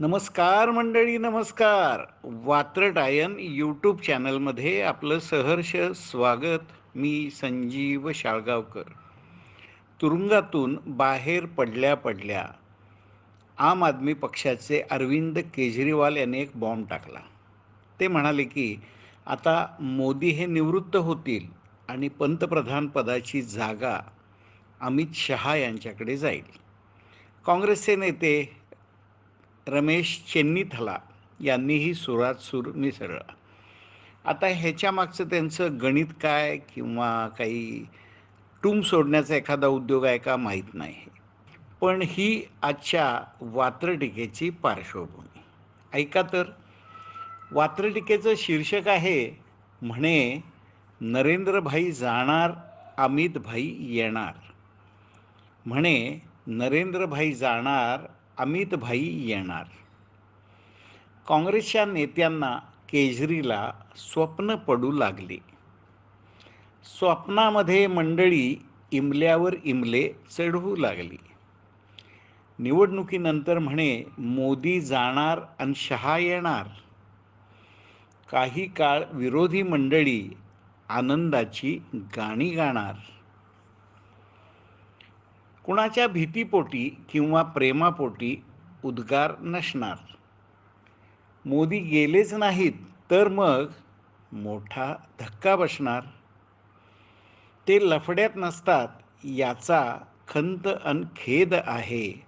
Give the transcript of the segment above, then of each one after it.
नमस्कार मंडळी नमस्कार. वात्रटायन यूट्यूब चॅनलमध्ये आपलं सहर्ष स्वागत. मी संजीव शाळगावकर. तुरुंगातून बाहेर पडल्या पडल्या आम आदमी पक्षाचे अरविंद केजरीवाल यांनी एक बॉम्ब टाकला. ते म्हणाले की आता मोदी हे निवृत्त होतील आणि पंतप्रधान पदाची जागा अमित शहा यांच्याकडे जाईल. काँग्रेसचे नेते रमेश चेन्नीथला यांनीही सुरात सूर मिसळला. आता ह्याच्या मागचं त्यांचं गणित काय किंवा काही टूम सोडण्याचा एखादा उद्योग आहे का माहीत नाही. पण ही आजच्या वात्रटिकेची पार्श्वभूमी. ऐका तर वात्रटिकेचं शीर्षक आहे म्हणे नरेंद्रभाई जाणार अमितभाई येणार. म्हणे नरेंद्रभाई जाणार अमितभाई येणार. काँग्रेसच्या नेत्यांना केजरीला स्वप्न पडू लागले. स्वप्नामध्ये मंडळी इमल्यावर इमले चढवू लागली. निवडणुकीनंतर म्हणे मोदी जाणार आणि शहा येणार. काही काळ विरोधी मंडळी आनंदाची गाणी गाणार. कुणाच्या भीतीपोटी किंवा प्रेमापोटी उद्गार नसणार. मोदी गेलेच नाहीत तर मग मोठा धक्का बसणार. ते लफड्यात नसतात याचा खंत अन खेद आहे.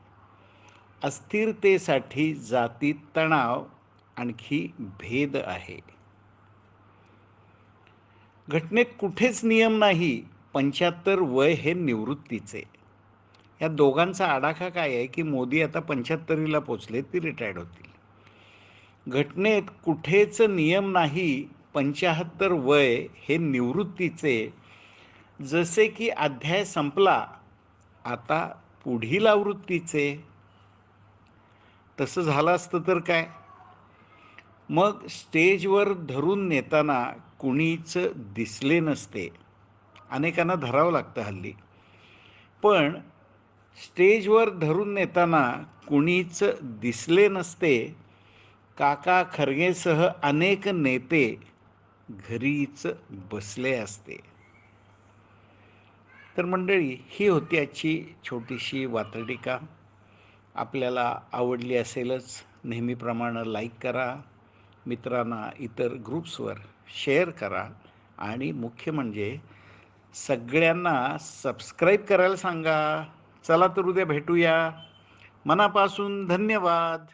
अस्थिरतेसाठी जाती तणाव आणखी भेद आहे. घटनेत कुठेच नियम नाही पंच्याहत्तर वय हे निवृत्तीचे. या दोघांचा आडाखा काय आहे की मोदी आता पंच्याहत्तरीला पोचले ती रिटायर्ड होतील. घटनेत कुठेच नियम नाही पंच्याहत्तर वय हे निवृत्तीचे. जसे की अध्याय संपला आता पुढील आवृत्तीचे. तसं झालं असतं तर काय? मग स्टेजवर धरून नेताना कुणीच दिसले नसते. अनेकांना धरावं लागतं हल्ली. पण स्टेजवर धरून नेताना कुणीच दिसले नसते. काका खरगेसह अनेक नेते घरीच बसले असते. तर मंडळी ही होती आजची छोटीशी वातडिका आपल्याला आवडली असेलच नेहमीप्रमाणे लाईक करा. मित्रांना इतर ग्रुप्सवर शेअर करा. आणि मुख्य म्हणजे सगळ्यांना सबस्क्राईब करायला सांगा. चला तर उद्या भेटूया. मनापासून धन्यवाद.